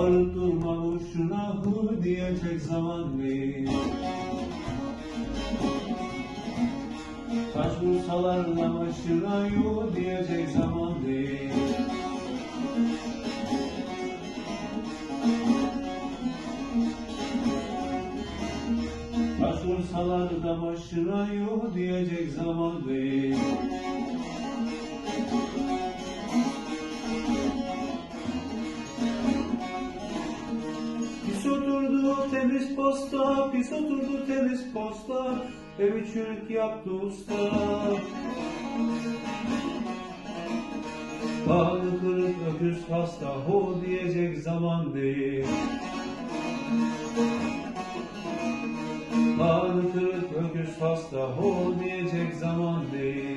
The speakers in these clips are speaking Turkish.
Bağırıp durma hu diyecek zaman değil. Taş vursalar da başına yu diyecek zaman değil. Taş vursalar da başına yu diyecek zaman değil oturdu temiz posta, pis oturdu temiz posta, evi çürük yaptı usta. Bağlı kırık öküz hasta, ho diyecek zaman değil. Bağlı kırık öküz hasta, ho diyecek zaman değil.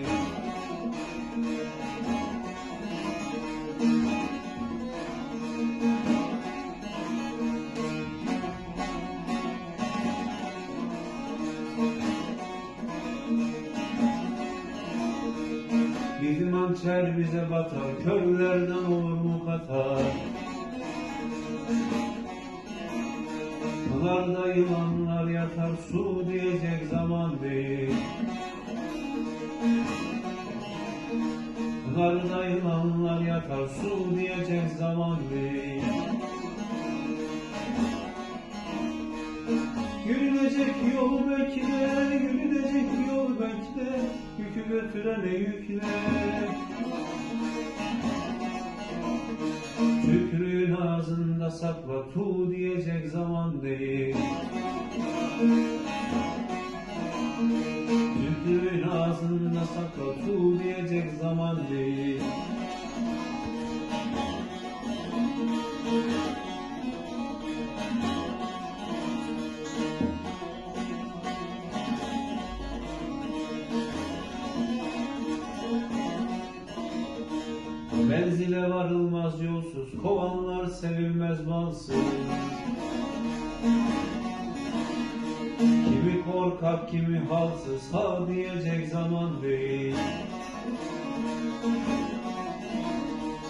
Hançer bize batar, körlerden olur mu katar? Pınarda yılanlar yatar, su diyecek zaman değil. Pınarda yılanlar yatar, su diyecek zaman değil. Yürünecek yol bekle, yürünecek yol bekle, yükü götürene yükle. Tükrüğün ağzında sakla, tu diyecek zaman değil. Tükrüğün ağzında sakla, tu diyecek zaman değil. Menzile varılmaz yolsuz, kovanlar sevilmez malsız. Kimi korkak, kimi halsız, ha diyecek zaman değil.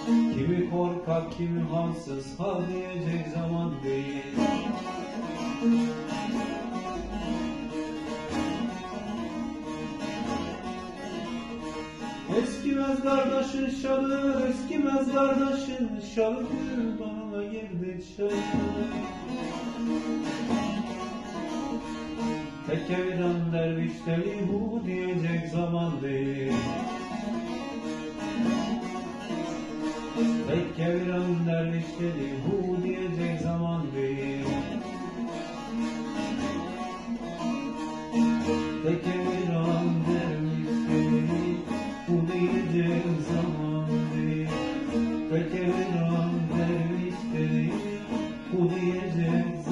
Kimi korkak, kimi halsız, ha diyecek zaman değil. Eskimez kardeşin şalı, eskimez kardeşin şalı Bana girdi çalı Tekeviran dervişleri bu diyecek zaman değil. Tekeviran dervişleri bu diyecek zaman değil Amen.